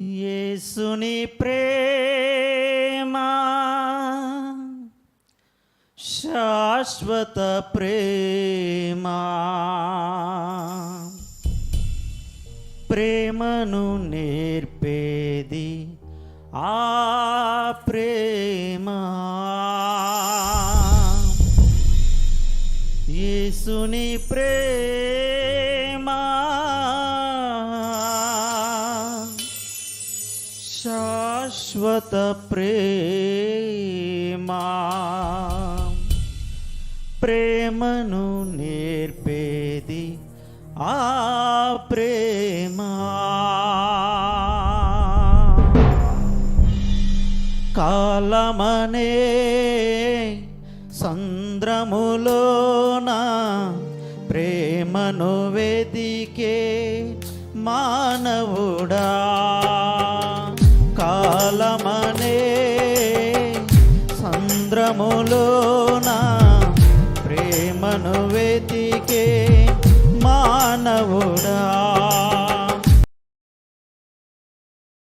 యేసుని ప్రేమ శాశ్వత ప్రేమ. ప్రేమను నేర్పేది ఆ ప్రేమ. యేసుని ప్రేమ. శాశ్వత ప్రేమా ప్రేమను నేర్పేది ఆ ప్రేమ కాలమనే సంద్రములోన ప్రేమను వెదికే మానవుడా బలమనే సంద్రములోన ప్రేమను వెతికే మానవుడా.